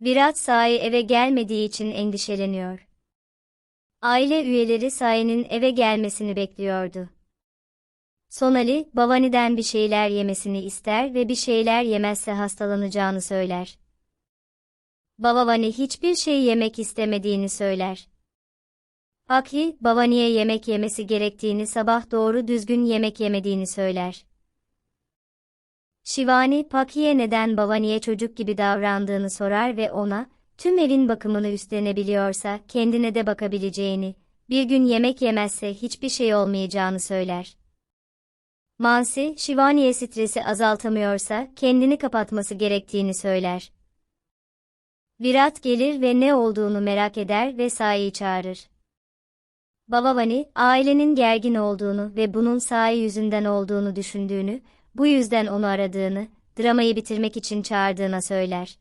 Virat Sai eve gelmediği için endişeleniyor. Aile üyeleri Sai'nin eve gelmesini bekliyordu. Sonali, Bavani'den bir şeyler yemesini ister ve bir şeyler yemezse hastalanacağını söyler. Bavani hiçbir şey yemek istemediğini söyler. Aki, Bavani'ye yemek yemesi gerektiğini sabah doğru düzgün yemek yemediğini söyler. Şivani, Paki'ye neden Bavani'ye çocuk gibi davrandığını sorar ve ona, tüm evin bakımını üstlenebiliyorsa kendine de bakabileceğini, bir gün yemek yemezse hiçbir şey olmayacağını söyler. Mansi, Şivani'ye stresi azaltamıyorsa kendini kapatması gerektiğini söyler. Virat gelir ve ne olduğunu merak eder ve Sai'yi çağırır. Babavani, ailenin gergin olduğunu ve bunun Sai yüzünden olduğunu düşündüğünü, bu yüzden onu aradığını, dramayı bitirmek için çağırdığına söyler.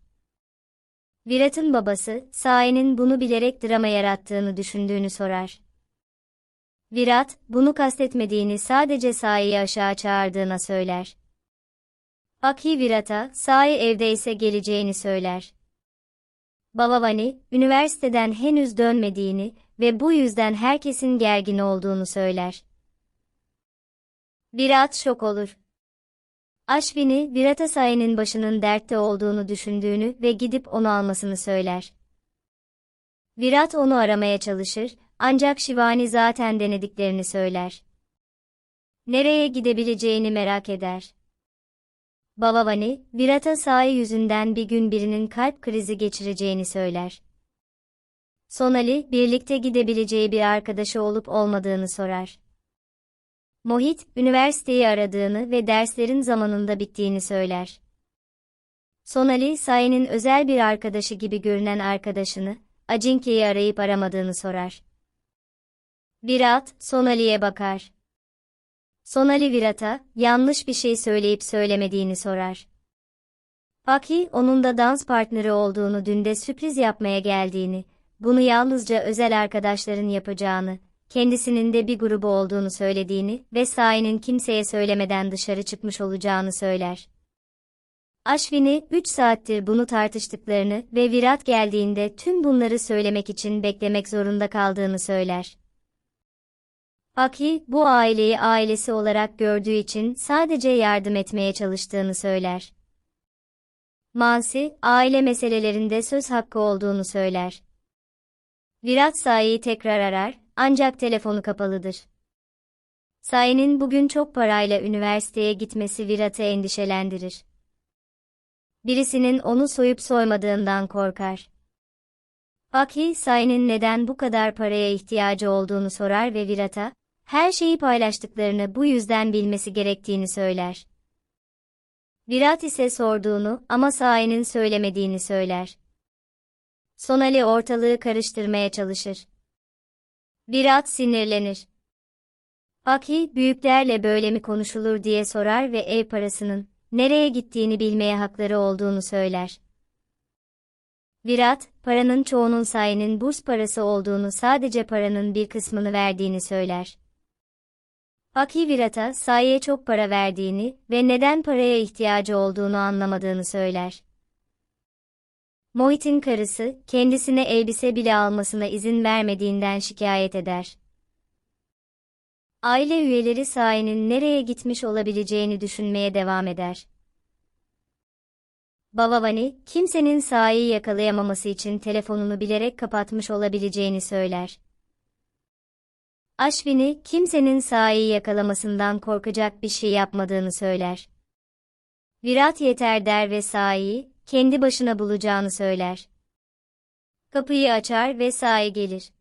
Virat'ın babası, Sai'nin bunu bilerek drama yarattığını düşündüğünü sorar. Virat, bunu kastetmediğini sadece Sai'yi aşağı çağırdığına söyler. Aki Virat'a, Sai evdeyse geleceğini söyler. Babavani, üniversiteden henüz dönmediğini ve bu yüzden herkesin gergin olduğunu söyler. Virat şok olur. Ashwini, Virat'a Sai'nin başının dertte olduğunu düşündüğünü ve gidip onu almasını söyler. Virat onu aramaya çalışır, ancak Shivani zaten denediklerini söyler. Nereye gidebileceğini merak eder. Babavani, Virat'a Sai yüzünden bir gün birinin kalp krizi geçireceğini söyler. Sonali, birlikte gidebileceği bir arkadaşı olup olmadığını sorar. Mohit, üniversiteyi aradığını ve derslerin zamanında bittiğini söyler. Sonali, Sai'nin özel bir arkadaşı gibi görünen arkadaşını, Acinkya'yı arayıp aramadığını sorar. Virat, Sonali'ye bakar. Sonali Virat'a, yanlış bir şey söyleyip söylemediğini sorar. Paki, onun da dans partneri olduğunu dün de sürpriz yapmaya geldiğini, bunu yalnızca özel arkadaşların yapacağını, kendisinin de bir grubu olduğunu söylediğini ve Sai'nin kimseye söylemeden dışarı çıkmış olacağını söyler. Ashwini, 3 saattir bunu tartıştıklarını ve Virat geldiğinde tüm bunları söylemek için beklemek zorunda kaldığını söyler. Aki, bu aileyi ailesi olarak gördüğü için sadece yardım etmeye çalıştığını söyler. Mansi, aile meselelerinde söz hakkı olduğunu söyler. Virat Sai'yi tekrar arar, ancak telefonu kapalıdır. Sai'nin bugün çok parayla üniversiteye gitmesi Virat'ı endişelendirir. Birisinin onu soyup soymadığından korkar. Aki, Sai'nin neden bu kadar paraya ihtiyacı olduğunu sorar ve Virat'a, her şeyi paylaştıklarını bu yüzden bilmesi gerektiğini söyler. Virat ise sorduğunu ama Sai'nin söylemediğini söyler. Sonali ortalığı karıştırmaya çalışır. Virat sinirlenir. Aki, büyüklerle böyle mi konuşulur diye sorar ve ev parasının, nereye gittiğini bilmeye hakları olduğunu söyler. Virat, paranın çoğunun Sai'nin burs parası olduğunu sadece paranın bir kısmını verdiğini söyler. Aki Virat'a Sai'ye çok para verdiğini ve neden paraya ihtiyacı olduğunu anlamadığını söyler. Mohit'in karısı, kendisine elbise bile almasına izin vermediğinden şikayet eder. Aile üyeleri Sai'nin nereye gitmiş olabileceğini düşünmeye devam eder. Bavavani, kimsenin Sai'yi yakalayamaması için telefonunu bilerek kapatmış olabileceğini söyler. Ashwini, kimsenin Sai'yi yakalamasından korkacak bir şey yapmadığını söyler. Virat yeter der ve Sai'yi, kendi başına bulacağını söyler. Kapıyı açar ve Sai gelir.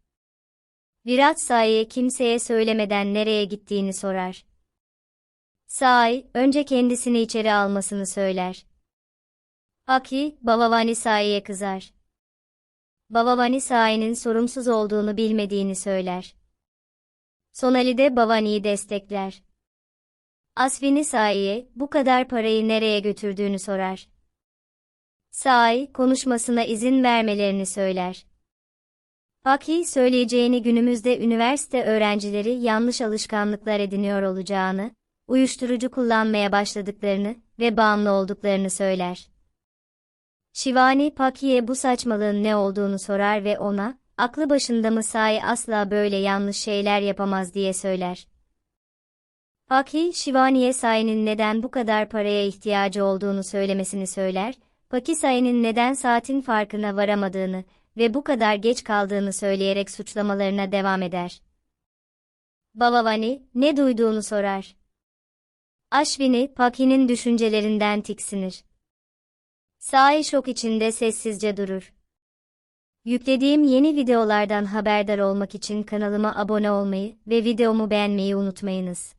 Virat Sai'ye kimseye söylemeden nereye gittiğini sorar. Sai, önce kendisini içeri almasını söyler. Aki, Bavavani Sai'ye kızar. Bavavani Sai'nin sorumsuz olduğunu bilmediğini söyler. Sonali de Bavani'yi destekler. Asvini Sai'ye bu kadar parayı nereye götürdüğünü sorar. Sai, konuşmasına izin vermelerini söyler. Paki söyleyeceğini günümüzde üniversite öğrencileri yanlış alışkanlıklar ediniyor olacağını, uyuşturucu kullanmaya başladıklarını ve bağımlı olduklarını söyler. Şivani Paki'ye bu saçmalığın ne olduğunu sorar ve ona, aklı başında mı sahi asla böyle yanlış şeyler yapamaz diye söyler. Paki, Şivani'ye Sai'nin neden bu kadar paraya ihtiyacı olduğunu söylemesini söyler, Paki Sai'nin neden saatin farkına varamadığını ve bu kadar geç kaldığını söyleyerek suçlamalarına devam eder. Bavavani, ne duyduğunu sorar. Ashwini, Paki'nin düşüncelerinden tiksinir. Sai şok içinde sessizce durur. Yüklediğim yeni videolardan haberdar olmak için kanalıma abone olmayı ve videomu beğenmeyi unutmayınız.